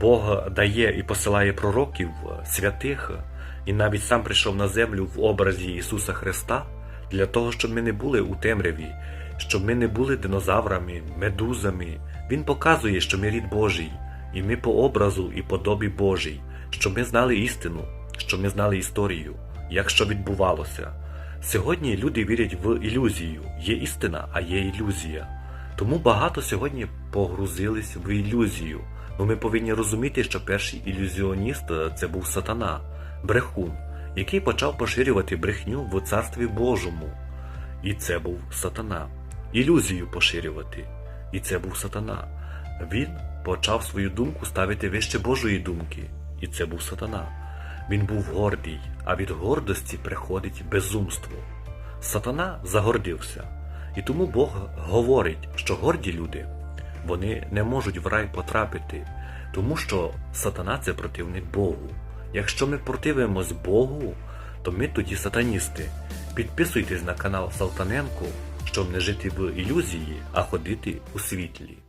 Бог дає і посилає пророків, святих, і навіть сам прийшов на землю в образі Ісуса Христа для того, щоб ми не були у темряві, щоб ми не були динозаврами, медузами. Він показує, що ми рід Божий, і ми по образу і подобі Божій, щоб ми знали істину, щоб ми знали історію, як що відбувалося. Сьогодні люди вірять в ілюзію. Є істина, а є ілюзія. Тому багато сьогодні погрузились в ілюзію. Ну ми повинні розуміти, що перший ілюзіоніст е, це був сатана, брехун, який почав поширювати брехню в царстві Божому. І це був сатана. Ілюзію поширювати. І це був сатана. Він почав свою думку ставити вище Божої думки. І це був сатана. Він був гордий, а від гордості приходить безумство. Сатана загордився. І тому Бог говорить, що горді люди вони не можуть в рай потрапити, тому що сатана це противник Богу. Якщо ми противимось Богу, то ми тоді сатаністи. Підписуйтесь на канал Салтаненко, щоб не жити в ілюзії, а ходити у світлі.